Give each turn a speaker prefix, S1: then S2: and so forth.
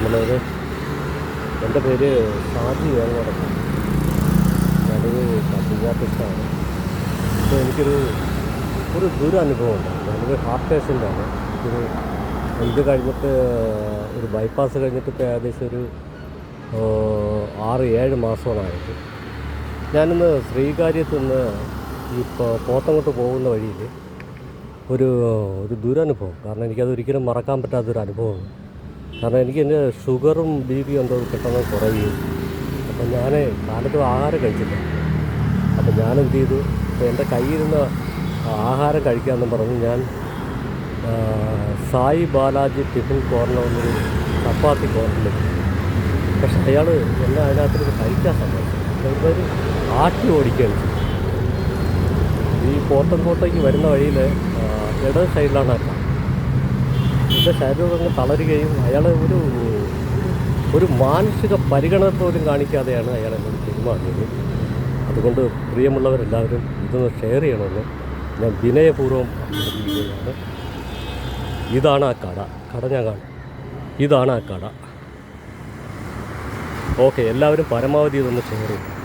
S1: പ്രിയമുള്ളവർ എന്റെ പേര് ഷാജി വേണോടൊപ്പം ഞാനൊരു കമ്പ്യൂട്ടറിസ്റ്റാണ് അപ്പോൾ എനിക്കൊരു ഒരു ദുരനുഭവം ഉണ്ട്. ഞാനൊരു ഹാർട്ട് പേഷ്യന്റാണ് എനിക്കൊരു ഇത് കഴിഞ്ഞിട്ട് ഒരു ബൈപ്പാസ് കഴിഞ്ഞിട്ട് ഇപ്പോൾ ഏകദേശം ഒരു ആറ് ഏഴ് മാസമാണായത് ഞാനിന്ന് ശ്രീകാര്യത്തു നിന്ന് ഈ പോത്തങ്ങോട്ട് പോകുന്ന വഴിയിൽ ഒരു ഒരു ദുരനുഭവം. കാരണം എനിക്കത് ഒരിക്കലും മറക്കാൻ പറ്റാത്തൊരു അനുഭവമാണ്. കാരണം എനിക്ക് എന്റെ ഷുഗറും ബി പി എന്തോ പെട്ടെന്ന് കുറയും അപ്പം ഞാൻ കാലത്ത് ആഹാരം കഴിച്ചില്ല. അപ്പം ഞാൻ എന്ത് ചെയ്തു? അപ്പോൾ എന്റെ കയ്യിരുന്ന ആഹാരം കഴിക്കാമെന്ന് പറഞ്ഞ് ഞാൻ സായി ബാലാജി ടിഫിൻ കോർണർ എന്നൊരു ചപ്പാത്തി കോർണറിൽ പക്ഷെ അയാൾ എന്നെ അതിനകത്ത് കഴിക്കാൻ സമ്മതിച്ചു. ഒരു ആട്ടി ഓടിക്കുകയാണ് ഈ പോത്തൻകോട്ടയ്ക്ക് വരുന്ന വഴിയിൽ ഇടത് സൈഡിലാണ് അല്ല എന്റെ ശരീരം അങ്ങ് തളരുകയും അയാൾ ഒരു ഒരു മാനസിക പരിഗണന പോലും കാണിക്കാതെയാണ് അയാൾ എന്നോട് പെരുമാറിയത്. അതുകൊണ്ട് പ്രിയമുള്ളവരെല്ലാവരും ഇതൊന്ന് ഷെയർ ചെയ്യണമെന്ന് ഞാൻ വിനയപൂർവം അഭ്യർത്ഥിക്കുകയാണ്. ഇതാണ് ആ കട. കട ഞാൻ കാണും. ഇതാണ് ആ കട. ഓക്കെ എല്ലാവരും പരമാവധി ഇതൊന്ന് ഷെയർ ചെയ്യും.